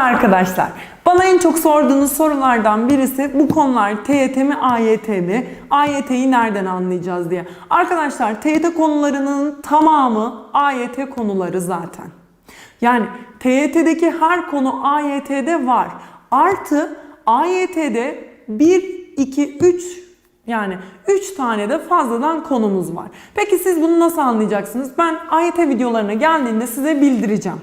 Arkadaşlar. Bana en çok sorduğunuz sorulardan birisi bu konular TYT mi AYT mi? AYT'yi nereden anlayacağız diye. Arkadaşlar TYT konularının tamamı AYT konuları zaten. Yani TYT'deki her konu AYT'de var. Artı AYT'de 1, 2, 3 yani 3 tane de fazladan konumuz var. Peki siz bunu nasıl anlayacaksınız? Ben AYT videolarına geldiğinde size bildireceğim.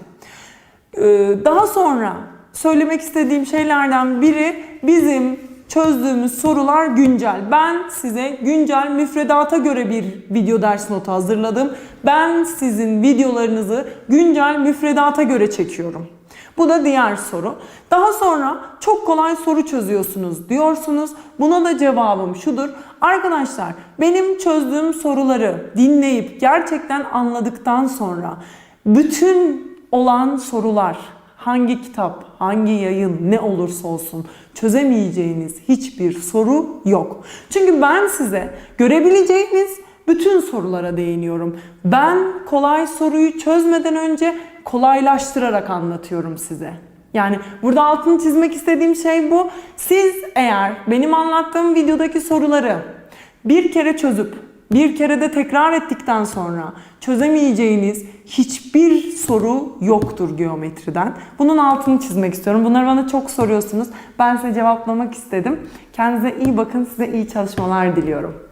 Ee, Daha sonra söylemek istediğim şeylerden biri bizim çözdüğümüz sorular güncel. Ben size güncel müfredata göre bir video ders notu hazırladım. Ben sizin videolarınızı güncel müfredata göre çekiyorum. Bu da diğer soru. Daha sonra çok kolay soru çözüyorsunuz diyorsunuz. Buna da cevabım şudur. Arkadaşlar benim çözdüğüm soruları dinleyip gerçekten anladıktan sonra bütün olan sorular hangi kitap, hangi yayın ne olursa olsun çözemeyeceğiniz hiçbir soru yok. Çünkü ben size görebileceğiniz bütün sorulara değiniyorum. Ben kolay soruyu çözmeden önce kolaylaştırarak anlatıyorum size. Yani burada altını çizmek istediğim şey bu. Siz eğer benim anlattığım videodaki soruları bir kere çözüp bir kere de tekrar ettikten sonra çözemeyeceğiniz hiçbir soru yoktur geometriden. Bunun altını çizmek istiyorum. Bunları bana çok soruyorsunuz. Ben size cevaplamak istedim. Kendinize iyi bakın. Size iyi çalışmalar diliyorum.